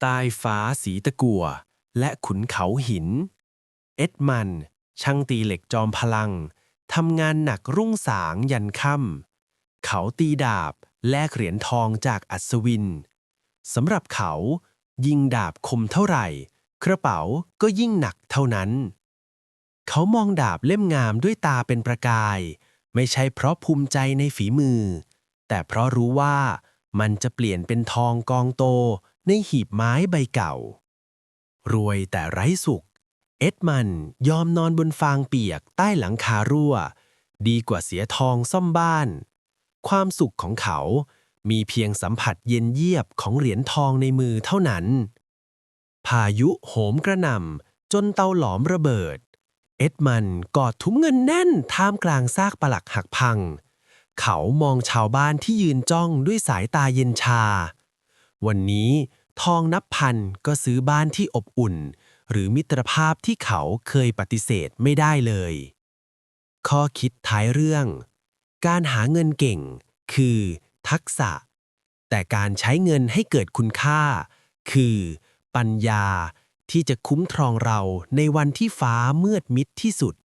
ใต้ฟ้าสีตะกัว และขุนเขาหิน เอ็ดมัน ช่างตีเหล็กจอมพลัง ทำงานหนักรุ่งสางยันค่ำ เขาตีดาบแลกเหรียญทองจากอัศวิน สำหรับเขา ยิงดาบคมเท่าไหร่ กระเป๋าก็ยิ่งหนักเท่านั้น เขามองดาบเล่มงามด้วยตาเป็นประกาย ไม่ใช่เพราะภูมิใจในฝีมือ แต่เพราะรู้ว่า มันจะเปลี่ยนเป็นทองกองโตในหีบไม้ใบเก่า รวยแต่ไร้สุข เอ็ดมันยอมนอนบนฟางเปียกใต้หลังคารั่ว ดีกว่าเสียทองซ่อมบ้าน ความสุขของเขามีเพียงสัมผัสเย็นเยียบของเหรียญทองในมือเท่านั้น พายุโหมกระหน่ำจนเตาหลอมระเบิด เอ็ดมันกอดถุงเงินแน่นท่ามกลางซากปลักหักพัง เขามองชาวบ้านที่ยืนจ้องด้วยสายตาเย็นชา วันนี้ทองนับพันก็ซื้อบ้านที่อบอุ่น หรือมิตรภาพที่เขาเคยปฏิเสธไม่ได้เลย ข้อคิดท้ายเรื่อง การหาเงินเก่ง คือ ทักษะ แต่การใช้เงินให้เกิดคุณค่า คือ ปัญญาที่จะคุ้มครองเราในวันที่ฟ้ามืดมิดที่สุด